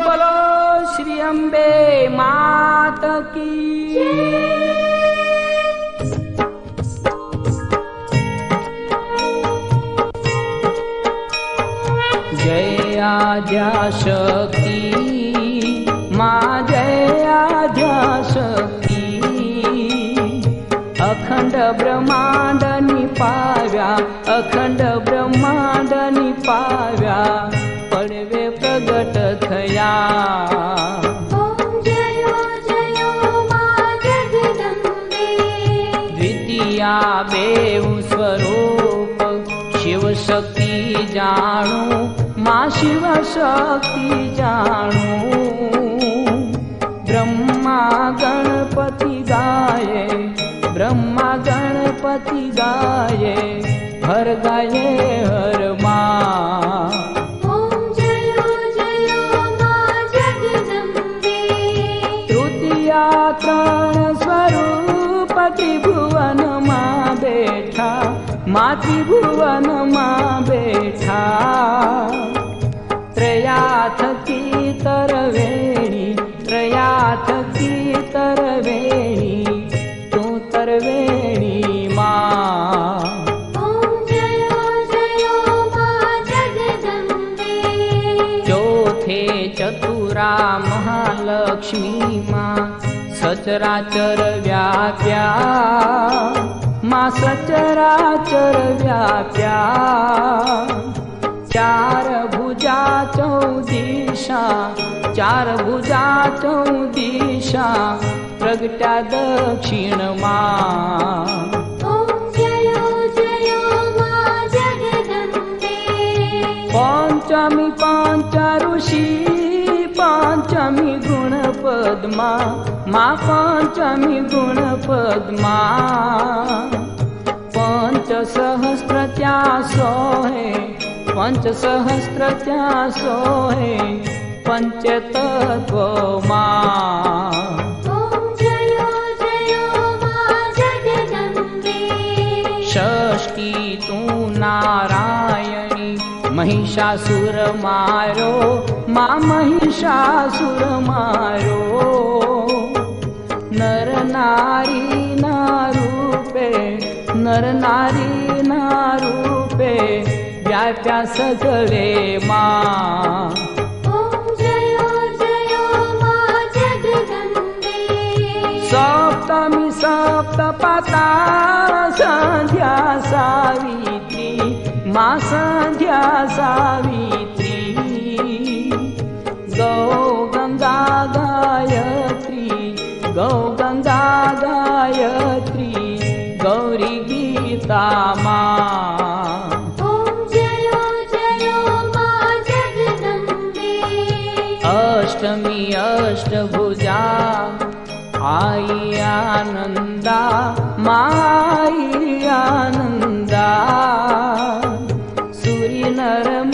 बोलो श्री अम्बे मात की। जय आद्या शक्ती जाणू मा शिवशक्ती जाणू. ब्रह्मा गणपती गाये ब्रह्मा गणपती गाये हर गाये हर मा. तृतीया त्रण स्वरूप त्रिभुवन मा बेठा मा त्रिभुवन मा त्रयाथ की तरवेणी त्रयाथ की तरवेणी तू तरवेणी मा। ॐ जयो जयो मा जगदम्बे। चौथे चतुरा महालक्ष्मी मा। सचराचर व्याप्या मा सचराचर व्याप्या चार भुजा चौदिशा चार भुजा चौदिशा प्रगट्या दक्षिण मा। पञ्चमी पञ्च ऋषि पञ्चमी गुणपद्मा मा पञ्चमी गुणपद्मा। पञ्चसहस्र त्या सोहे पञ्चसहस्र त्या सोहे पञ्चतत्त्व मा। षष्ठी तू नारायणी महिषासुर मारो मा महिषासुर मारो नर नारी नारूपे नर नारी नारूपे व्याप्या सगळे मा. ॐ जयो जयो मा जगदम्बे. सप्तमी सप्तपता संध्या सावित्री मा संध्या सावित्री. गौ गंगा गायत्री गौ गंगा गायत्री गौरी गीता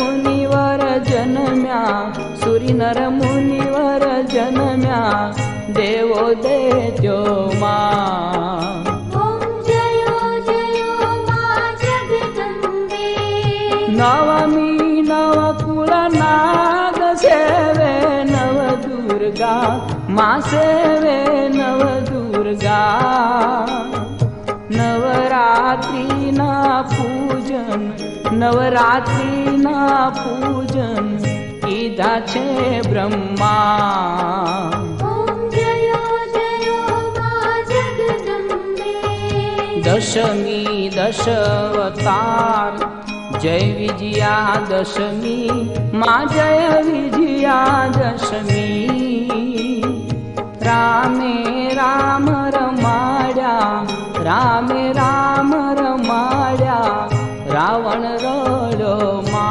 मुनिवर जन्म्या सुरी नर मुनिवर जन्म्या देवो देत्यो मा। ॐ जयो जयो मा जगदम्बे। नवमी नाग सेवे नव दुर्गा मा सेवे नव पूजन नवरात्री ना पूजन कीधा छे ब्रह्मा। ॐ जयो जयो मा जगदम्बे। दशमी दशवतार जय विजया दशमी मा जय विजया रावण रडो मा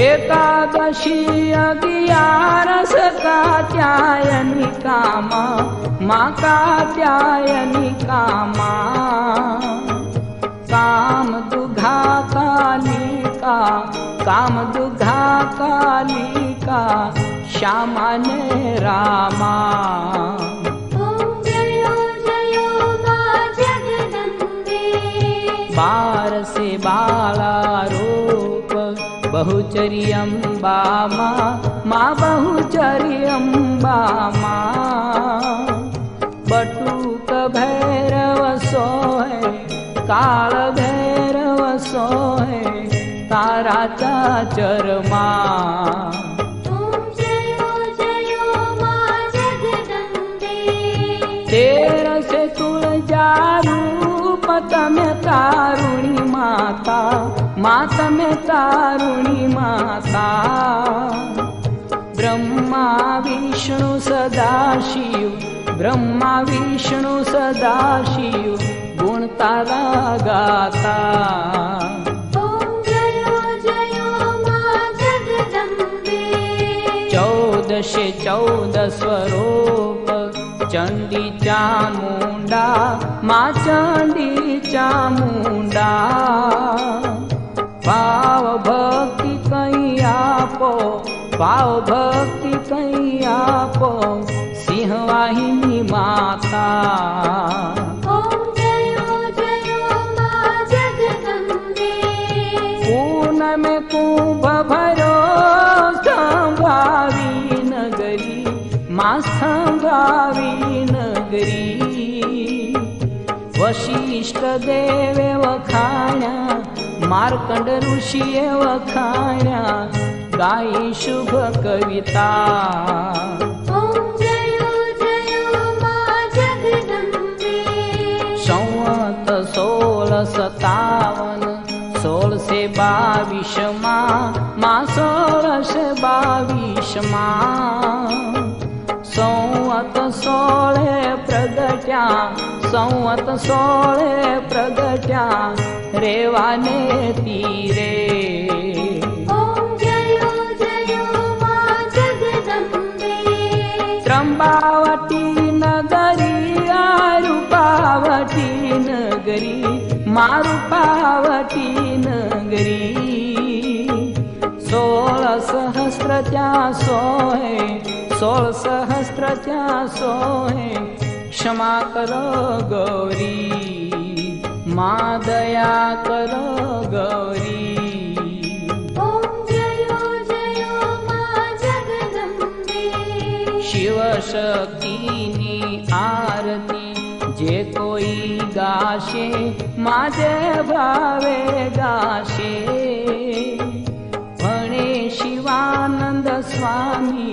एकादशी अगियारस कात्यायनि कामा। मा कात्यायनि कामा। काम दुघा कालिका काम दुघा कालिका श्यामा ने रामा बार से बाला बहुचरी अम्बा माँ माँ बहुचरी अम्बा माँ। बटुक भैरव सोहे काल भैरव सोहे तारा चाचर माता माता में तारुणी माता। ब्रह्मा विष्णु सदाशिव ब्रह्मा विष्णु सदाशिव गुण तारा गाता। ॐ जयो जयो मा जगदम्बे। चौदशे चौदह स्वरूप चंडी चामुंडा माँ चंडी चामुंडा। भाव भक्ति कहीं आपो भाव भक्ति कहीं आपो सिंहवाहिनी माता। ॐ जयो जयो मा जगदम्बे। पून में कुंभ भरो संभावी नगरी माँ संभावी वशिष्ठ देवे वखाण्या मार्कंड ऋषीये वखाण्या गाई शुभ कविता ॐ जयो जयो मा जगदम्बे। संवत सोल सतावन सोल से बावीस माँ माँ सोल से बावीस माँ संवत सोळे प्रगट्या संवत सोळे प्रगट्या रेवाने तीरे ॐ जयो जयो मा जगदम्बे. त्र्यंबावती नगरी आरुपावती नगरी मारुपावती नगरी. सोळ सहस्रच्या सोहे सोहे क्षमा कर गौरी मा दया कर गौरी। ॐ जयो जयो मा जगदम्बे। शिवशक्तीनी आरती जे कोई गाशे माझे भावे गाशे म्हणे शिवानंद स्वामी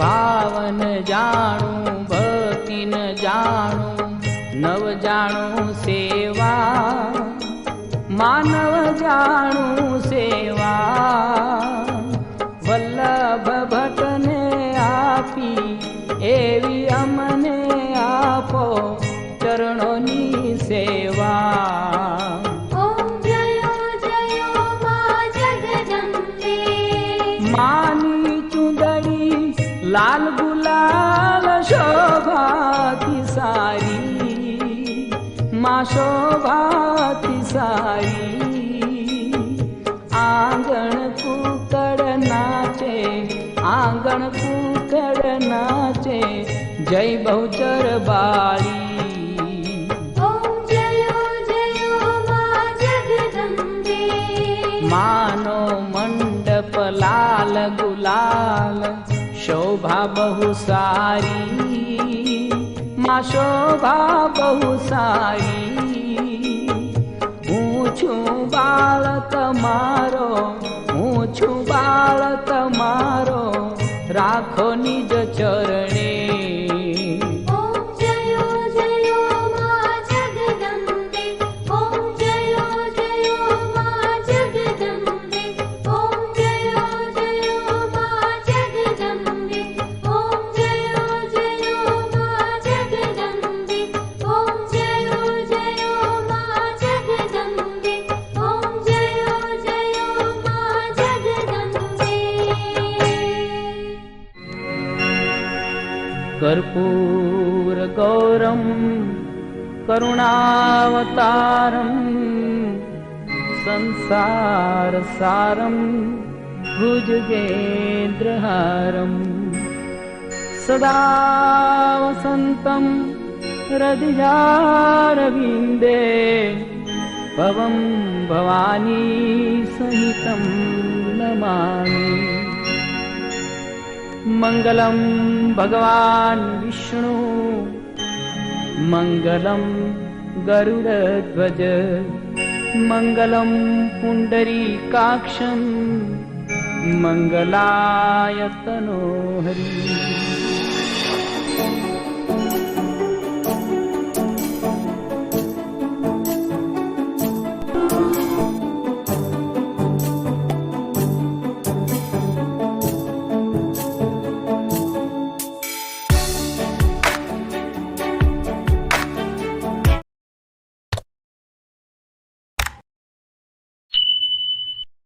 પાવન જાણું, ભક્તિન જાણું, નવ જાણું સેવા, માનવ જાણું સેવા. વલ્લભ ભટ્ટને આપી, એવી અમને આપો ચરણોની સેવા. शोभाति सारी आंगण कूकड़ नाचे आंगण कूकड़ नाचे। जय बहुचर बारी। मानो मण्डपलाल गुलाल शोभा बहु सारी શોભા બહુ સારી હું છું बहु सारी હું છું बाल मारो રાખો નિજ चरणे। करुणावतारम् संसारसारं भुजगेन्द्रहारम् सदा वसन्तं हृदयारविन्दे भवं भवानी सहितं नमामि। मङ्गलं भगवान् विष्णु मङ्गलं गरुडध्वज मङ्गलं पुण्डरीकाक्षं मङ्गलायतनोहरि